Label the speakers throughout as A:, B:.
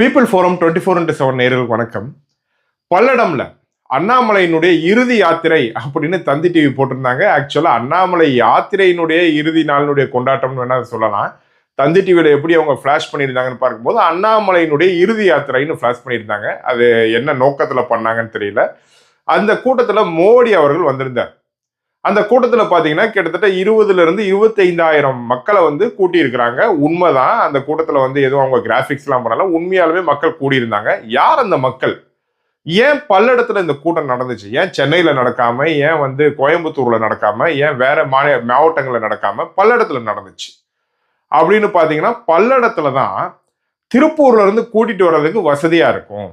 A: People forum twenty four into seven நேர்களுக்கு வணக்கம். பல்லடம்ல அண்ணாமலையினுடைய இறுதி யாத்திரை அப்படின்னு தந்தி டிவி போட்டிருந்தாங்க. ஆக்சுவலா அண்ணாமலை யாத்திரையினுடைய இறுதி நாளினுடைய கொண்டாட்டம்னு வேணா சொல்லலாம். தந்தி டிவியில எப்படி அவங்க ஃபிளாஷ் பண்ணியிருந்தாங்கன்னு பார்க்கும்போது அண்ணாமலையினுடைய இறுதி யாத்திரைன்னு ஃபிளாஷ் பண்ணியிருந்தாங்க. அது என்ன நோக்கத்துல பண்ணாங்கன்னு தெரியல. அந்த கூட்டத்துல மோடி அவர்கள் வந்திருந்தார். அந்த கூட்டத்தில் பார்த்தீங்கன்னா கிட்டத்தட்ட இருபதுலேருந்து இருபத்தைந்தாயிரம் மக்களை வந்து கூட்டியிருக்கிறாங்க. உண்மை உண்மைதான் அந்த கூட்டத்தில் வந்து எதுவும் அவங்க கிராஃபிக்ஸ்லாம் பண்ணலாம் பண்ணல. உண்மையாலுமே மக்கள் கூடியிருந்தாங்க. யார் அந்த மக்கள்? ஏன் பல்லடத்தில் இந்த கூட்டம் நடந்துச்சு? ஏன் சென்னையில் நடக்காமல் ஏன் வந்து கோயம்புத்தூரில் நடக்காமல் ஏன் வேற மாநில மாவட்டங்களில் நடக்காமல் பல்லடத்தில் நடந்துச்சு? அப்படின்னு பார்த்தீங்கன்னா பல்லடத்தில் தான் திருப்பூர்லேருந்து கூட்டிகிட்டு கூட்டிட்டு வர்றதுக்கு வசதியாக இருக்கும்.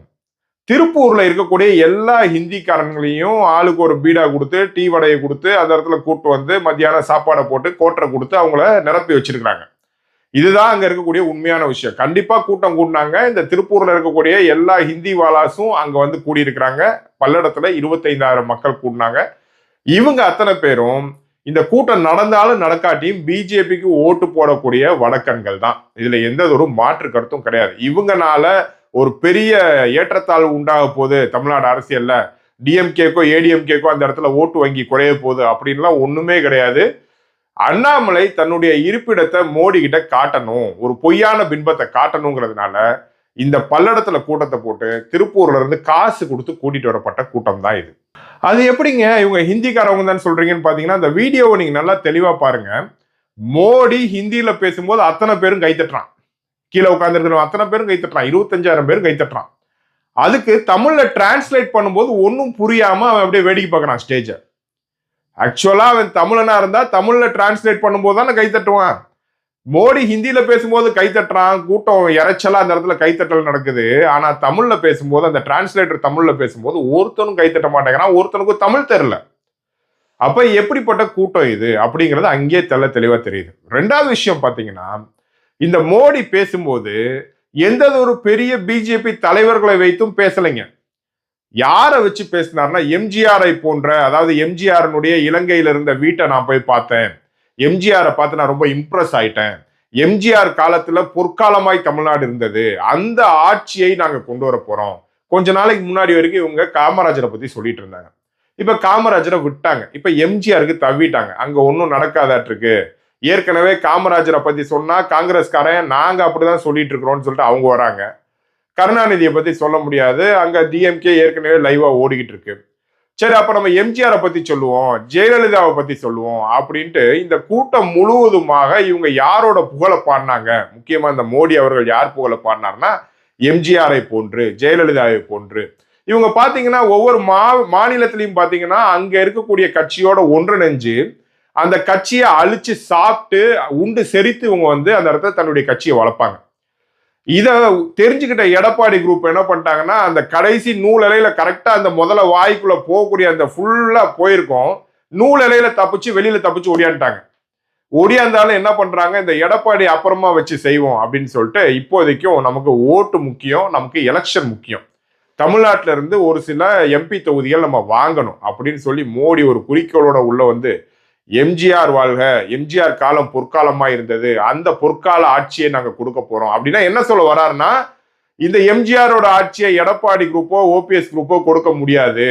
A: திருப்பூர்ல இருக்கக்கூடிய எல்லா ஹிந்திக்காரங்களையும் ஆளுக்கு ஒரு பீடா கொடுத்து டீ வடையை கொடுத்து அந்த இடத்துல கூட்டு வந்து மத்தியானம் சாப்பாடை போட்டு கோட்டரை கொடுத்து அவங்கள நிரப்பி வச்சிருக்கிறாங்க. இதுதான் அங்க இருக்கக்கூடிய உண்மையான விஷயம். கண்டிப்பா கூட்டம் கூட்டினாங்க இந்த திருப்பூர்ல இருக்கக்கூடிய எல்லா ஹிந்தி வாலாஸும் அங்க வந்து கூடியிருக்கிறாங்க. பல்லடத்துல இருபத்தைந்தாயிரம் மக்கள் கூட்டினாங்க இவங்க அத்தனை பேரும் இந்த கூட்டம் நடந்தாலும் நடக்காட்டியும் பிஜேபிக்கு ஓட்டு போடக்கூடிய வடக்கன்கள் தான். இதுல எந்த ஒரு மாற்று கருத்தும் கிடையாது. இவங்கனால ஒரு பெரிய ஏற்றத்தாழ்வு உண்டாக போகுது தமிழ்நாடு அரசியல்ல. டிஎம்கேக்கோ ஏடிஎம்கேக்கோ அந்த இடத்துல ஓட்டு வங்கி குறைய போகுது அப்படின்லாம் ஒண்ணுமே கிடையாது. அண்ணாமலை தன்னுடைய இருப்பிடத்தை மோடி கிட்ட காட்டணும் ஒரு பொய்யான பின்பத்தை காட்டணுங்கிறதுனால இந்த பல்லடத்துல கூட்டத்தை போட்டு திருப்பூர்ல இருந்து காசு கொடுத்து கூட்டிட்டு வரப்பட்ட கூட்டம் தான் இது. அது எப்படிங்க? இவங்க ஹிந்திக்காரவங்க தான் சொல்றீங்கன்னு பாத்தீங்கன்னா அந்த வீடியோவை நீங்க நல்லா தெளிவா பாருங்க. மோடி ஹிந்தியில பேசும்போது அத்தனை பேரும் கைத்தட்டுறான் கீழே உட்காந்துருக்கணும் அத்தனை பேரும் கைத்தட்டுறான். இருபத்தஞ்சாயிரம் பேரும் கைத்தட்டுறான். அதுக்கு தமிழில் டிரான்ஸ்லேட் பண்ணும்போது ஒன்றும் புரியாம அவன் அப்படியே வேடிக்கை பார்க்கறான் ஸ்டேஜை ஆக்சுவலா அவன் தமிழனா இருந்தா தமிழ்ல டிரான்ஸ்லேட் பண்ணும்போது தானே கைத்தட்டுவான். மோடி ஹிந்தியில பேசும்போது கைத்தட்டுறான். கூட்டம் இறைச்சலா அந்த இடத்துல கைத்தட்டல் நடக்குது. ஆனா தமிழ்ல பேசும்போது அந்த டிரான்ஸ்லேட்டர் தமிழ்ல பேசும்போது ஒருத்தனும் கைத்தட்ட மாட்டேங்கிறான். ஒருத்தனுக்கும் தமிழ் தெரியல. அப்ப எப்படிப்பட்ட கூட்டம் இது? அப்படிங்கிறது அங்கேயே தெல்ல தெளிவா தெரியுது. ரெண்டாவது விஷயம் பாத்தீங்கன்னா இந்த மோடி பேசும்போது எந்த ஒரு பெரிய பிஜேபி தலைவர்களை வைத்தும் பேசலைங்க. யாரை வச்சு பேசினார்னா எம்ஜிஆரை போன்ற அதாவது எம்ஜிஆர்னுடைய இலங்கையில இருந்த வீட்டை நான் போய் பார்த்தேன். எம்ஜிஆரை பார்த்து நான் ரொம்ப இம்ப்ரெஸ் ஆயிட்டேன். எம்ஜிஆர் காலத்துல பொற்காலமாய் தமிழ்நாடு இருந்தது. அந்த ஆட்சியை நாங்க கொண்டு வர போறோம். கொஞ்ச நாளைக்கு முன்னாடி வரைக்கும் இவங்க காமராஜரை பத்தி சொல்லிட்டு இருந்தாங்க. இப்ப காமராஜரை விட்டாங்க. இப்ப எம்ஜிஆருக்கு தவிட்டாங்க. அங்க ஒன்றும் நடக்காதாட்டிருக்கு. ஏற்கனவே காமராஜரை பத்தி சொன்னா காங்கிரஸ்காரன் நாங்க அப்படிதான் சொல்லிட்டு இருக்கிறோம்னு சொல்லிட்டு அவங்க வராங்க. கருணாநிதியை பத்தி சொல்ல முடியாது. அங்க டிஎம்கே ஏற்கனவே லைவா ஓடிக்கிட்டு இருக்கு. சரி அப்ப நம்ம எம்ஜிஆரை பத்தி சொல்லுவோம். ஜெயலலிதாவை பத்தி சொல்லுவோம் அப்படின்ட்டு இந்த கூட்டம் முழுவதுமாக இவங்க யாரோட புகழை பாடினாங்க? முக்கியமா இந்த மோடி அவர்கள் யார் புகழை பாடினார்னா எம்ஜிஆரை போன்று ஜெயலலிதாவை போன்று. இவங்க பாத்தீங்கன்னா ஒவ்வொரு மா மாநிலத்திலையும் பாத்தீங்கன்னா அங்க இருக்கக்கூடிய கட்சியோட ஒன்றிணைஞ்சு அந்த கட்சியை அழிச்சு சாப்பிட்டு உண்டு செரித்து இவங்க வந்து அந்த இடத்துல தன்னுடைய கட்சியை வளர்ப்பாங்க. இதை தெரிஞ்சுக்கிட்ட எடப்பாடி குரூப் என்ன பண்ணிட்டாங்கன்னா அந்த கடைசி நூலலையில கரெக்டாக கரெக்டா அந்த முதல்ல வாய்க்குள்ள போகக்கூடிய அந்த ஃபுல்லா போயிருக்கோம். நூலலையில தப்பிச்சு வெளியில தப்பிச்சு ஓடியான்ட்டாங்க ஒடியாந்தாலும் என்ன பண்றாங்க இந்த எடப்பாடி அப்புறமா வச்சு செய்வோம் அப்படின்னு சொல்லிட்டு இப்போதைக்கும் நமக்கு ஓட்டு முக்கியம் நமக்கு எலெக்ஷன் முக்கியம். தமிழ்நாட்டில இருந்து ஒரு சில எம்பி தொகுதிகள் நம்ம வாங்கணும் அப்படின்னு சொல்லி மோடி ஒரு குறிக்கோளோட உள்ள வந்து எம்ஜிஆர் வாழ்க. எம்ஜிஆர் காலம் பொற்காலமா இருந்தது. அந்த பொற்கால ஆட்சியை நாங்க கொடுக்க போறோம். அப்படின்னா என்ன சொல்ல வர்றாருன்னா இந்த எம்ஜிஆரோட ஆட்சியை எடப்பாடி குரூப்போ ஓபிஎஸ் குரூப்போ கொடுக்க முடியாது.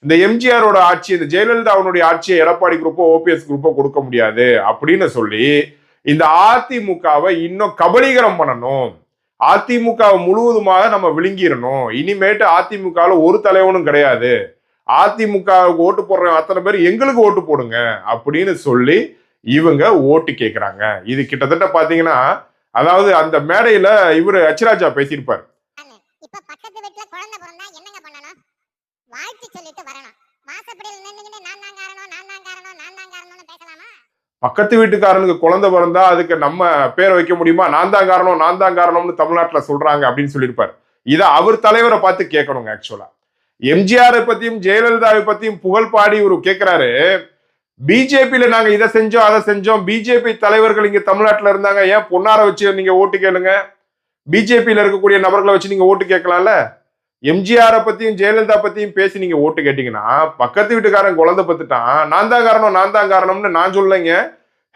A: இந்த எம்ஜிஆரோட ஆட்சி இந்த ஜெயலலிதாவுடைய ஆட்சியை எடப்பாடி குரூப்போ ஓபிஎஸ் குரூப்போ கொடுக்க முடியாது அப்படின்னு சொல்லி இந்த அதிமுகவை இன்னும் கபலீகரம் பண்ணணும். அதிமுகவை முழுவதுமாக நம்ம விழுங்கிடணும். இனிமேட்டு அதிமுகவில் ஒரு தலைவனும் கிடையாது. அதிமுகவுக்கு ஓட்டு போடுற அத்தனை பேர் எங்களுக்கு ஓட்டு போடுங்க அப்படின்னு சொல்லி இவங்க ஓட்டு கேட்குறாங்க இது கிட்டத்தட்ட பாத்தீங்கன்னா அதாவது அந்த மேடையில இவரு அச்சிராஜா பேசியிருப்பார்.
B: பக்கத்து
A: வீட்டுக்காரனுக்கு குழந்தை பிறந்தா அதுக்கு நம்ம பேரை வைக்க முடியுமா? நான் தான் காரணம் நான் தான் காரணம்னு தமிழ்நாட்டுல சொல்றாங்க அப்படின்னு சொல்லியிருப்பார். இதை அவர் தலைவரை பார்த்து கேட்கணுங்க ஆக்சுவலா எம்ஜிஆரை பத்தியும் ஜெயலலிதாவை பத்தியும் புகழ் பாடி இவரு கேட்கிறாரு பிஜேபியில நாங்க இதை செஞ்சோம் அதை செஞ்சோம். பிஜேபி தலைவர்கள் இங்க தமிழ்நாட்டுல இருந்தாங்க. ஏன் பொன்னார வச்சு நீங்க ஓட்டு கேளுங்க? பிஜேபியில இருக்கக்கூடிய நபர்களை வச்சு நீங்க ஓட்டு கேட்கலாம்ல? எம்ஜிஆரை பத்தியும் ஜெயலலிதா பத்தியும் பேசி நீங்க ஓட்டு கேட்டீங்கன்னா பக்கத்து வீட்டுக்காரன் குழந்தை பத்துட்டான். நான் தான் காரணம் நான் தான் காரணம்னு நான் சொல்லலைங்க.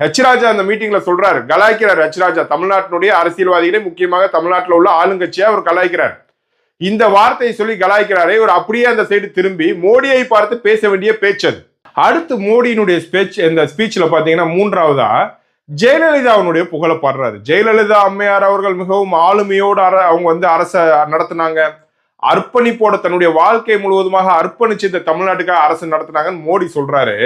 A: ஹெச் ராஜா அந்த மீட்டிங்ல சொல்றாரு. கலாய்க்கிறார் ஹெச் ராஜா. தமிழ்நாட்டினுடைய அரசியல்வாதிகளை முக்கியமாக தமிழ்நாட்டில் உள்ள ஆளுங்கட்சியை அவர் கலாய்க்கிறார். இந்த வார்த்தையை சொல்லி கலாய்க்கிறாரே இவர் அப்படியே அந்த சைடு திரும்பி மோடியை பார்த்து பேச வேண்டிய பேச்சு அது அடுத்து மோடியினுடைய ஸ்பீச் இந்த ஸ்பீச்சில் பார்த்தீங்கன்னா மூன்றாவதா ஜெயலலிதாவுடைய புகழை பாடுறாரு. ஜெயலலிதா அம்மையார் அவர்கள் மிகவும் ஆளுமையோடு அர அவங்க வந்து அரசை நடத்தினாங்க. அர்ப்பணிப்போட தன்னுடைய வாழ்க்கை முழுவதுமாக அர்ப்பணிச்சு இந்த தமிழ்நாட்டுக்காக அரசு நடத்தினாங்கன்னு மோடி சொல்றாரு.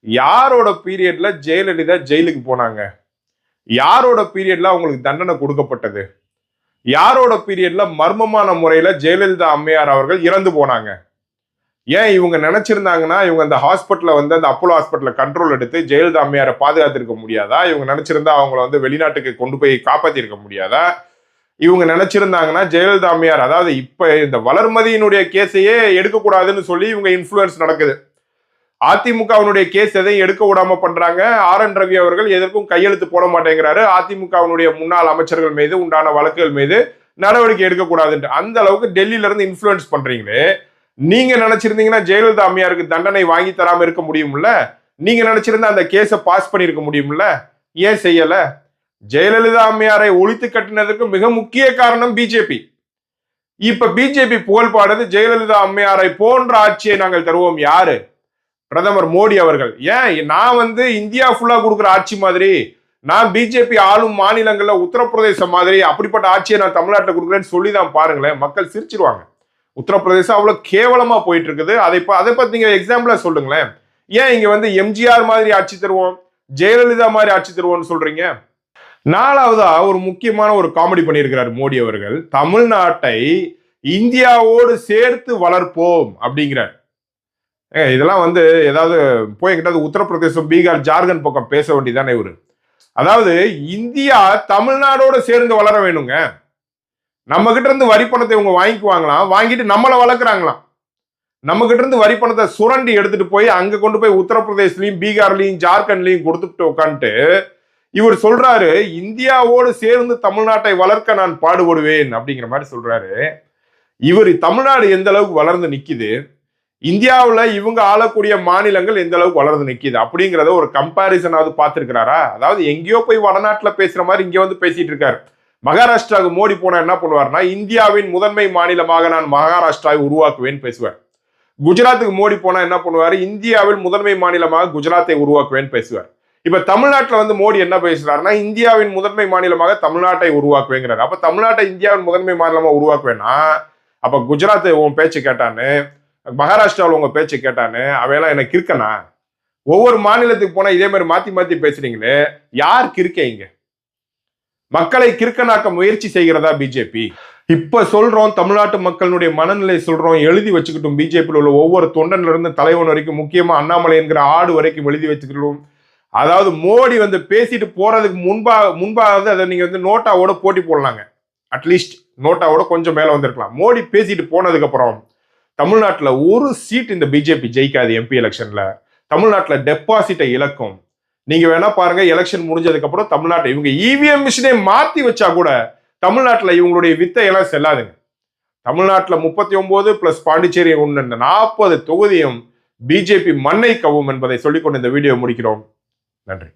A: யாரோட பீரியட்ல ஜெயலலிதா ஜெயிலுக்கு போனாங்க? யாரோட பீரியட்ல அவங்களுக்கு தண்டனை கொடுக்கப்பட்டது? யாரோட பீரியட்ல மர்மமான முறையில ஜெயலலிதா அம்மையார் அவர்கள் இறந்து போனாங்க? ஏன் இவங்க நினைச்சிருந்தாங்கன்னா இவங்க அந்த ஹாஸ்பிட்டல வந்து அந்த அப்போலோ ஹாஸ்பிட்டல கண்ட்ரோல் எடுத்து ஜெயலலிதா அம்மையாரை பாதுகாத்திருக்க முடியாதா? இவங்க நினைச்சிருந்தா அவங்கள வந்து வெளிநாட்டுக்கு கொண்டு போய் காப்பாத்திருக்க முடியாதா? இவங்க நினைச்சிருந்தாங்கன்னா ஜெயலலிதா அம்மையார் அதாவது இப்ப இந்த வளர்மதியினுடைய கேஸையே எடுக்கக்கூடாதுன்னு சொல்லி இவங்க இன்ஃபுளுன்ஸ் நடக்குது. அதிமுகவினுடைய கேஸ் எதையும் எடுக்க விடாம பண்றாங்க. ஆர் என் ரவி அவர்கள் எதற்கும் கையெழுத்து போட மாட்டேங்கிறாரு. அதிமுகவினுடைய முன்னாள் அமைச்சர்கள் மீது உண்டான வழக்குகள் மீது நடவடிக்கை எடுக்கக்கூடாதுன்ட்டு. அந்த அளவுக்கு டெல்லியில இருந்து இன்ஃபுளுன்ஸ் பண்றீங்களே. நீங்க நினைச்சிருந்தீங்கன்னா ஜெயலலிதா அம்மையாருக்கு தண்டனை வாங்கி தராம இருக்க முடியும்ல? நீங்க நினைச்சிருந்தா அந்த கேஸை பாஸ் பண்ணிருக்க முடியும்ல? ஏன் செய்யல? ஜெயலலிதா அம்மையாரை ஒழித்து கட்டினதுக்கு மிக முக்கிய காரணம் பிஜேபி. இப்ப பிஜேபி புகழ் பாடுறது ஜெயலலிதா அம்மையாரை போன்ற ஆட்சியை நாங்கள் தருவோம் யாரு? பிரதமர் மோடி அவர்கள். ஏன்? நான் வந்து இந்தியா ஃபுல்லாக கொடுக்குற ஆட்சி மாதிரி நான் பிஜேபி ஆளும் மாநிலங்களில் உத்தரப்பிரதேசம் மாதிரி அப்படிப்பட்ட ஆட்சியை நான் தமிழ்நாட்டில் கொடுக்குறேன்னு சொல்லி தான் பாருங்களேன். மக்கள் சிரிச்சிருவாங்க. உத்தரப்பிரதேசம் அவ்வளோ கேவலமாக போயிட்டு இருக்குது அதை அதை பற்றி நீங்கள் எக்ஸாம்பிளாக சொல்லுங்களேன். ஏன் இங்கே வந்து எம்ஜிஆர் மாதிரி ஆட்சி தருவோம்? ஜெயலலிதா மாதிரி ஆட்சி தருவோம்னு சொல்கிறீங்க நாலாவதா ஒரு முக்கியமான ஒரு காமெடி பண்ணியிருக்கிறார் மோடி அவர்கள். தமிழ்நாட்டை இந்தியாவோடு சேர்த்து வளர்ப்போம் அப்படிங்கிறார். ஏங்க, இதெல்லாம் வந்து ஏதாவது போய் எங்கிட்ட உத்தரப்பிரதேசம் பீகார் ஜார்க்கண்ட் பக்கம் பேச வேண்டியதானே இவர். அதாவது இந்தியா தமிழ்நாடோட சேர்ந்து வளர வேணுங்க. நம்ம கிட்ட இருந்து வரி பணத்தை இவங்க வாங்கிக்குவாங்களாம் வாங்கிட்டு நம்மளை வளர்க்குறாங்களாம். நம்ம கிட்ட இருந்து வரி பணத்தை சுரண்டி எடுத்துட்டு போய் அங்க கொண்டு போய் உத்தரப்பிரதேஷ்லயும் பீகார்லையும் ஜார்க்கண்ட்லையும் கொடுத்துட்டு உட்காந்துட்டு இவர் சொல்றாரு இந்தியாவோடு சேர்ந்து தமிழ்நாட்டை வளர்க்க நான் பாடுபடுவேன் அப்படிங்கிற மாதிரி சொல்றாரு. இவர் தமிழ்நாடு எந்த அளவுக்கு வளர்ந்து நிக்குது இந்தியாவில் இவங்க ஆளக்கூடிய மாநிலங்கள் எந்த அளவுக்கு வளர்ந்து நிற்கிது அப்படிங்கிறத ஒரு கம்பாரிசனாவது பார்த்துருக்கிறாரா? அதாவது எங்கேயோ போய் வடநாட்டில் பேசுகிற மாதிரி இங்கே வந்து பேசிட்டு இருக்காரு. மகாராஷ்டிராவுக்கு மோடி போனால் என்ன பண்ணுவார்னா இந்தியாவின் முதன்மை மாநிலமாக நான் மகாராஷ்டிராவை உருவாக்குவேன் பேசுவார். குஜராத்துக்கு மோடி போனால் என்ன பண்ணுவார்? இந்தியாவில் முதன்மை மாநிலமாக குஜராத்தை உருவாக்குவேன் பேசுவார். இப்போ தமிழ்நாட்டில் வந்து மோடி என்ன பேசுகிறாருன்னா இந்தியாவின் முதன்மை மாநிலமாக தமிழ்நாட்டை உருவாக்குவேங்கிறார். அப்போ தமிழ்நாட்டை இந்தியாவின் முதன்மை மாநிலமாக உருவாக்குவேன்னா அப்போ குஜராத்தை உன் பேச்சு கேட்டான்னு மகாராஷ்டிராவில் உங்கள் பேச்சை கேட்டான்னு அவையெல்லாம் எனக்கு இருக்கனா ஒவ்வொரு மாநிலத்துக்கு போனால் இதே மாதிரி மாற்றி மாற்றி பேசுறீங்களே யார் கிறுக்கைங்க மக்களை கிறுக்கனாக்க முயற்சி செய்கிறதா பிஜேபி இப்ப சொல்றோம் தமிழ்நாட்டு மக்களுடைய மனநிலை சொல்றோம் எழுதி வச்சுக்கிட்டோம் பிஜேபியில் உள்ள ஒவ்வொரு தொண்டன்ல இருந்து தலைவன் வரைக்கும் முக்கியமா அண்ணாமலை என்கிற ஆடு வரைக்கும் எழுதி வச்சுக்கிட்டோம். அதாவது மோடி வந்து பேசிட்டு போறதுக்கு முன்பாக முன்பாக அதை நீங்க வந்து நோட்டாவோட போட்டி போடலாங்க. அட்லீஸ்ட் நோட்டாவோட கொஞ்சம் மேல வந்திருக்கலாம். மோடி பேசிட்டு போனதுக்கு அப்புறம் தமிழ்நாட்டில் ஒரு சீட் இந்த பிஜேபி ஜெயிக்காது எம்பி எலெக்ஷன்ல தமிழ்நாட்டில் டெபாசிட்டை இழக்கும். நீங்க வேணா பாருங்க எலெக்ஷன் முடிஞ்சதுக்கு அப்புறம் தமிழ்நாட்டை இவங்க இவிஎம் மிஷினை மாத்தி வச்சா கூட தமிழ்நாட்டில் இவங்களுடைய வித்தையெல்லாம் செல்லாதுங்க. தமிழ்நாட்டில் முப்பத்தி ஒன்பது பிளஸ் பாண்டிச்சேரி ஒன்று இந்த நாற்பது தொகுதியும் பிஜேபி மண்ணை கவும் என்பதை சொல்லிக்கொண்டு இந்த வீடியோ முடிக்கிறோம். நன்றி.